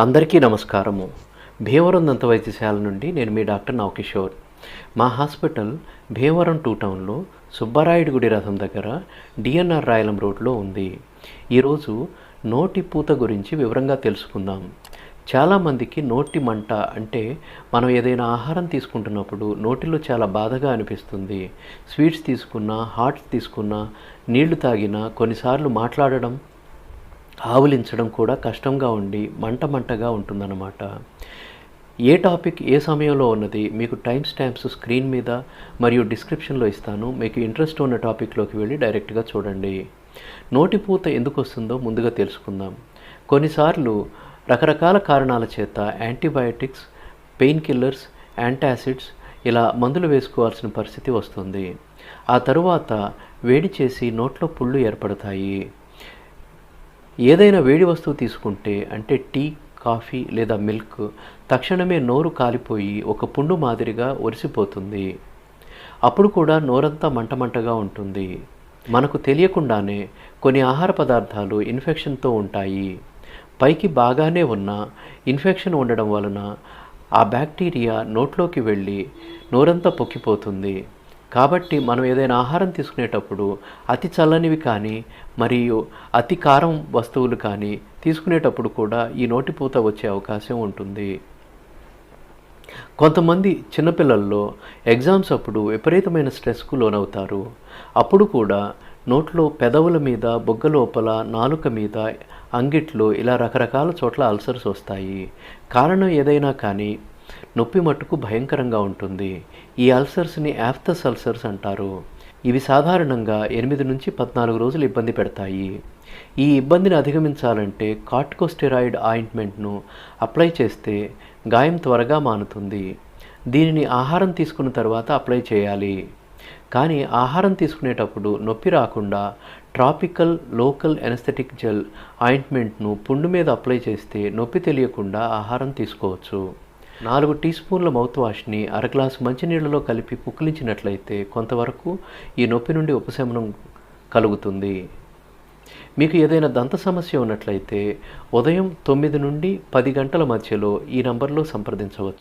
అందరికీ నమస్కారము. భీమవరం దంత వైద్యశాల నుండి నేను మీ డాక్టర్ నవకిషోర్. మా హాస్పిటల్ భీమవరం టూ టౌన్లో సుబ్బారాయుడు గుడి రథం దగ్గర డిఎన్ఆర్ రాయలం రోడ్లో ఉంది. ఈరోజు నోటి పూత గురించి వివరంగా తెలుసుకుందాం. చాలామందికి నోటి మంట అంటే మనం ఏదైనా ఆహారం తీసుకుంటున్నప్పుడు నోటిలో చాలా బాధగా అనిపిస్తుంది. స్వీట్స్ తీసుకున్నా హాట్స్ తీసుకున్నా నీళ్ళు తాగినా కొన్నిసార్లు మాట్లాడడం ఆవులించడం కూడా కష్టంగా ఉండి మంట మంటగా ఉంటుందన్నమాట. ఏ టాపిక్ ఏ సమయంలో ఉన్నది మీకు టైం స్టాంప్స్ స్క్రీన్ మీద మరియు డిస్క్రిప్షన్లో ఇస్తాను. మీకు ఇంట్రెస్ట్ ఉన్న టాపిక్లోకి వెళ్ళి డైరెక్ట్గా చూడండి. నోటిపూత ఎందుకు వస్తుందో ముందుగా తెలుసుకుందాం. కొన్నిసార్లు రకరకాల కారణాల చేత యాంటీబయాటిక్స్ పెయిన్ కిల్లర్స్ యాంటాసిడ్స్ ఇలా మందులు వేసుకోవాల్సిన పరిస్థితి వస్తుంది. ఆ తరువాత వేడి చేసి నోట్లో పుళ్ళు ఏర్పడతాయి. ఏదైనా వేడి వస్తువు తీసుకుంటే అంటే టీ కాఫీ లేదా మిల్క్ తక్షణమే నోరు కాలిపోయి ఒక పుండు మాదిరిగా ఒరిసిపోతుంది. అప్పుడు కూడా నోరంతా మంటమంటగా ఉంటుంది. మనకు తెలియకుండానే కొన్ని ఆహార పదార్థాలు ఇన్ఫెక్షన్తో ఉంటాయి. పైకి బాగానే ఉన్న ఇన్ఫెక్షన్ ఉండడం వలన ఆ బ్యాక్టీరియా నోట్లోకి వెళ్ళి నోరంతా పొక్కిపోతుంది. కాబట్టి మనం ఏదైనా ఆహారం తీసుకునేటప్పుడు అతి చల్లనివి కానీ మరియు అతి కారం వస్తువులు కానీ తీసుకునేటప్పుడు కూడా ఈ నోటిపూత వచ్చే అవకాశం ఉంటుంది. కొంతమంది చిన్నపిల్లల్లో ఎగ్జామ్స్ అప్పుడు విపరీతమైన స్ట్రెస్కు లోనవుతారు. అప్పుడు కూడా నోట్లో పెదవుల మీద బొగ్గ లోపల నాలుక మీద అంగిట్లో ఇలా రకరకాల చోట్ల అల్సర్స్ వస్తాయి. కారణం ఏదైనా కానీ నొప్పి మట్టుకు భయంకరంగా ఉంటుంది. ఈ అల్సర్స్ని యాఫ్తస్ అల్సర్స్ అంటారు. ఇవి సాధారణంగా ఎనిమిది నుంచి పద్నాలుగు రోజులు ఇబ్బంది పెడతాయి. ఈ ఇబ్బందిని అధిగమించాలంటే కార్టికోస్టెరాయిడ్ ఆయింట్మెంట్ను అప్లై చేస్తే గాయం త్వరగా మానుతుంది. దీనిని ఆహారం తీసుకున్న తర్వాత అప్లై చేయాలి. కానీ ఆహారం తీసుకునేటప్పుడు నొప్పి రాకుండా ట్రాపికల్ లోకల్ ఎనస్థెటిక్ జెల్ ఆయింట్మెంట్ను పుండు మీద అప్లై చేస్తే నొప్పి తెలియకుండా ఆహారం తీసుకోవచ్చు. నాలుగు టీ స్పూన్ల మౌత్ వాష్ని అర గ్లాసు మంచినీళ్ళలో కలిపి పుక్కిలించినట్లయితే కొంతవరకు ఈ నొప్పి నుండి ఉపశమనం కలుగుతుంది. మీకు ఏదైనా దంత సమస్య ఉన్నట్లయితే ఉదయం తొమ్మిది నుండి పది గంటల మధ్యలో ఈ నంబర్లో సంప్రదించవచ్చు.